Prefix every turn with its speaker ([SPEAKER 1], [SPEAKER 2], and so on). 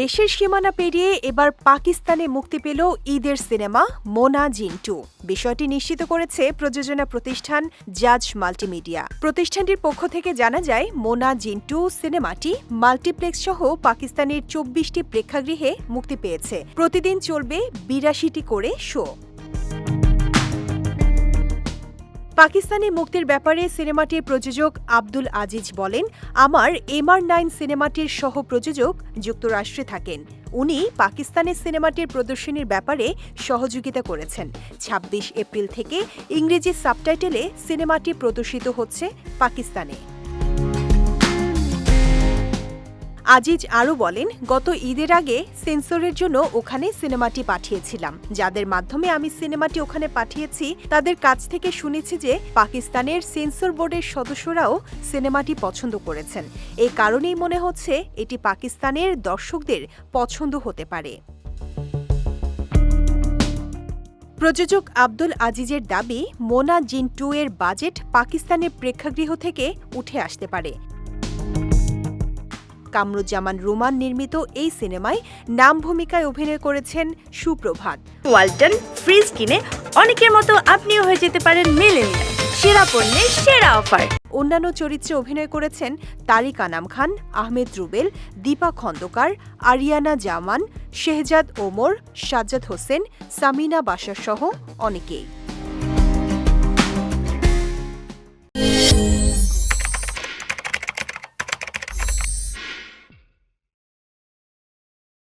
[SPEAKER 1] দেশের সীমানা পেরিয়ে এবার পাকিস্তানে মুক্তি পেল ঈদের সিনেমা মোনা জিন্টু। বিষয়টি নিশ্চিত করেছে প্রযোজনা প্রতিষ্ঠান জাজ মাল্টিমিডিয়া। প্রতিষ্ঠানটির পক্ষ থেকে জানা যায়, মোনা জিন্টু সিনেমাটি মাল্টিপ্লেক্স সহ পাকিস্তানের চব্বিশটি প্রেক্ষাগৃহে মুক্তি পেয়েছে। প্রতিদিন চলবে বিরাশিটি করে শো। পাকিস্তানি মুক্তির ব্যাপারে সিনেমাটির প্রযোজক আব্দুল আজিজ বলেন, আমার এমআর নাইন সিনেমাটির সহ প্রযোজক যুক্তরাষ্ট্রে থাকেন। উনি পাকিস্তানের সিনেমাটির প্রদর্শনীর ব্যাপারে সহযোগিতা করেছেন। ২৬ এপ্রিল থেকে ইংরেজি সাবটাইটেলে সিনেমাটি প্রদর্শিত হচ্ছে পাকিস্তানে। আজিজ আরও বলেন, গত ঈদের আগে সেন্সরের জন্য ওখানে সিনেমাটি পাঠিয়েছিলাম। যাদের মাধ্যমে আমি সিনেমাটি ওখানে পাঠিয়েছি, তাদের কাছ থেকে শুনেছি যে পাকিস্তানের সেন্সর বোর্ডের সদস্যরাও সিনেমাটি পছন্দ করেছেন। এই কারণেই মনে হচ্ছে এটি পাকিস্তানের দর্শকদের পছন্দ হতে পারে। প্রযোজক আব্দুল আজিজের দাবি, মোনা জিন টু এর বাজেট পাকিস্তানের প্রেক্ষাগৃহ থেকে উঠে আসতে পারে। কামরুজ্জামান রুমান নির্মিত এই সিনেমায় নাম ভূমিকায় অভিনয় করেছেন সুপ্রভাত।
[SPEAKER 2] ওয়ালটন ফ্রিজ কিনে অনেকের মতো আপনিও হয়ে যেতে পারেন মেলেনিয়া সেরা পণ্যের সেরা অফার।
[SPEAKER 1] অন্যান্য চরিত্রে অভিনয় করেছেন তারিক আনাম খান আহমেদ রুবেল দীপা খন্দকার আরিয়ানা জামান শেহজাদ ওমর সাজ্জাদ হোসেন সামিনা বাসার সহ অনেকেই।